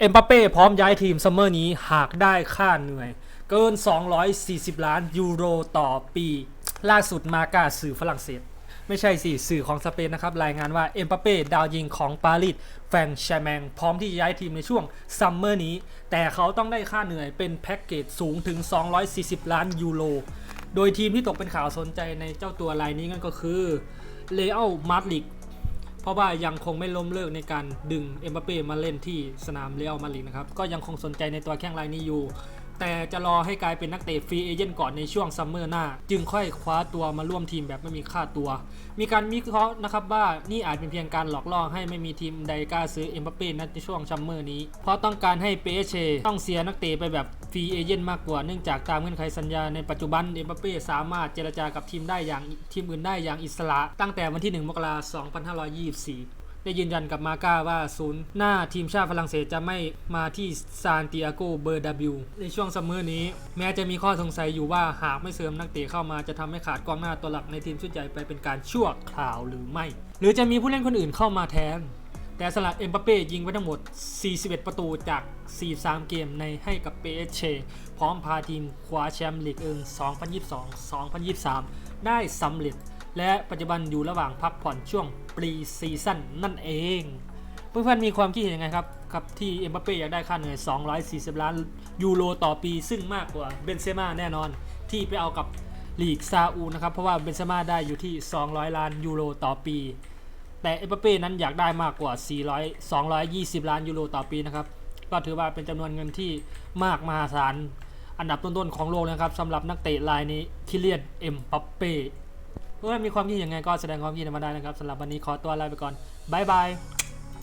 เอ็มบัปเป้พร้อมย้ายทีมซัมเมอร์นี้หากได้ค่าเหนื่อย เกิน 240 ล้านยูโรต่อปี ล่าสุดมากาสื่อฝรั่งเศส ไม่ใช่สิสื่อของสเปนนะครับ รายงานว่าเอ็มบัปเป้ดาวยิงของปารีสแฟงแชแมง พร้อมที่จะย้ายทีมในช่วงซัมเมอร์นี้ แต่เขาต้องได้ค่าเหนื่อยเป็นแพ็กเกจสูงถึง 240 ล้านยูโรโดยทีมที่ตกเป็นข่าวสนใจในเจ้าตัวรายนี้ก็คือเลอัลมาดริด เพราะว่ายังคงไม่ล้มเลิกในการดึงเอ็มบัปเป้มาเล่นที่สนามเรอัลมาดริดนะครับก็ยังคงสนใจในตัวแข้งรายนี้อยู่ แต่จะรอให้กลายเป็นนักเตะฟรีเอเจนต์ก่อนในช่วงซัมเมอร์หน้า จึงค่อยคว้าตัวมาร่วมทีมแบบไม่มีค่าตัว มีการวิเคราะห์นะครับว่านี่อาจเป็นเพียงการหลอกล่อให้ไม่มีทีมใดกล้าซื้อเอ็มบัปเป้ในช่วงซัมเมอร์นี้ เพราะต้องการให้เปเชต้องเสียนักเตะไปแบบฟรีเอเจนต์มากกว่าเนื่องจากตามเงื่อนไขสัญญาในปัจจุบันเอ็มบัปเป้สามารถเจรจากับทีมได้อย่างทีมอื่นได้อย่างอิสระ ตั้งแต่วันที่ 1 มกราคม 2524 ได้ยืนยันกับมาก้าว่าศูนย์หน้าทีมชาติฝรั่งเศสจะไม่มาที่ซานติอาโกเบอร์ดาบิวในช่วงซัมเมอร์นี้ แม้จะมีข้อสงสัยอยู่ว่าหากไม่เสริมนักเตะเข้ามาจะทำให้ขาดกองหน้าตัวหลักในทีมชุดใหญ่ไปเป็นการชั่วคราวหรือไม่ หรือจะมีผู้เล่นคนอื่นเข้ามาแทนแต่สลัดเอ็มบัปเป้ยิงไว้ทั้งหมด 41 ประตูจาก 43 เกมในให้กับเปเชพร้อมพาทีมคว้าแชมป์ลีกเอิง 2022-2023 ได้สำเร็จ และปัจจุบันอยู่ระหว่างพักผ่อนช่วงปรีซีซั่นนั่นเอง เพื่อนๆมีความคิดเห็นยังไงครับกับที่เอ็มบัปเป้อยากได้ค่าเหนื่อย 240 ล้านยูโรต่อปี ซึ่งมากกว่าเบนเซม่าแน่นอน ที่ไปเอากับลีกซาอุนะครับ เพราะว่าเบนเซม่าได้อยู่ที่ 200 ล้านยูโรต่อปี แต่เอ็มบัปเป้นั้นอยากได้มากกว่า 400 220 ล้านยูโรต่อปีนะครับก็ถือว่าเป็นจำนวนเงินที่มากมหาศาลอันดับต้นๆของโลกนะครับสำหรับนักเตะรายนี้คิเลียนเอ็มบัปเป้ เพื่อนมีความคิดเห็นยังไงก็แสดงความคิดเห็นมาได้นะครับสำหรับวันนี้ขอตัวลาไปก่อนบายบาย